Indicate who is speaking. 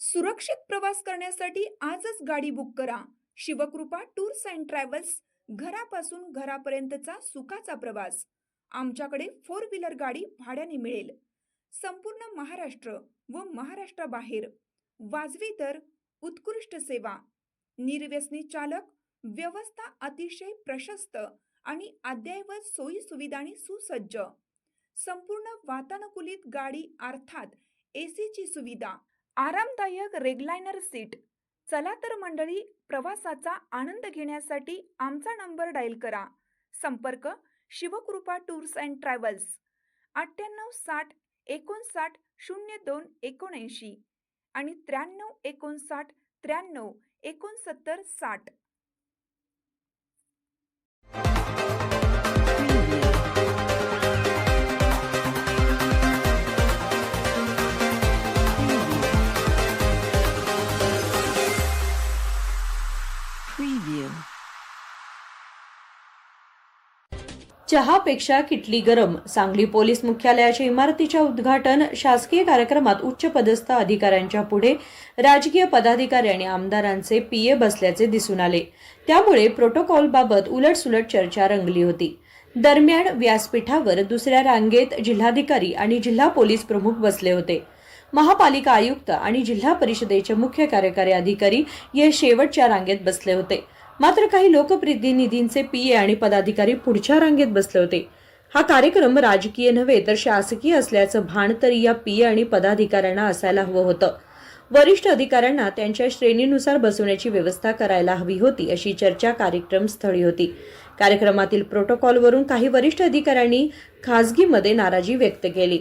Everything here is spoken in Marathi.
Speaker 1: सुरक्षित प्रवास करण्यासाठी आजच गाडी बुक करा. शिवकृपा टूर्स अँड ट्रॅव्हल्स घरापासून घरापर्यंतचा सुखाचा प्रवास. आमच्याकडे फोर व्हीलर गाडी भाड्याने मिळेल. संपूर्ण महाराष्ट्र व महाराष्ट्राबाहेर. वाजवी दर उत्कृष्ट सेवा. निर्व्यसनी चालक व्यवस्था अतिशय प्रशस्त आणि अद्ययावत सोयी सुविधांनी सुसज्ज. संपूर्ण वातानुकूलित गाडी अर्थात एसीची सुविधा. आरामदायक रेगलायनर सीट. चला तर मंडळी प्रवासाचा आनंद घेण्यासाठी आमचा नंबर डायल करा. संपर्क शिवकृपा टूर्स अँड ट्रॅव्हल्स अठ्ठ्याण्णव साठ एकोणसाठ शून्य दोन एकोणऐंशी आणि त्र्याण्णव एकोणसाठ त्र्याण्णव एकोणसत्तर साठ.
Speaker 2: चहापेक्षा किटली गरम. सांगली पोलीस मुख्यालयाच्या इमारतीच्या उद्घाटन शासकीय कार्यक्रमात उच्च पदस्थ अधिकाऱ्यांच्या पुढे राजकीय पदाधिकारी आणि आमदारांचे पीए बसल्याचे दिसून आले. त्यामुळे प्रोटोकॉलबाबत उलटसुलट चर्चा रंगली होती. दरम्यान व्यासपीठावर दुसऱ्या रांगेत जिल्हाधिकारी आणि जिल्हा पोलीस प्रमुख बसले होते. महापालिका आयुक्त आणि जिल्हा परिषदेचे मुख्य कार्यकारी अधिकारी हे शेवटच्या रांगेत बसले होते. मात्र काही लोकप्रतिनिधींचे पीए आणि पदाधिकारी पुढच्या रांगेत बसले होते. हा कार्यक्रम राजकीय नव्हे तर शासकीय असल्याचं भान तरी या पीए आणि पदाधिकाऱ्यांना असायला हवं होतं. वरिष्ठ अधिकाऱ्यांना त्यांच्या श्रेणीनुसार बसवण्याची व्यवस्था करायला हवी होती अशी चर्चा कार्यक्रम स्थळी होती. कार्यक्रमातील प्रोटोकॉलवरून काही वरिष्ठ अधिकाऱ्यांनी खासगीमध्ये नाराजी व्यक्त केली.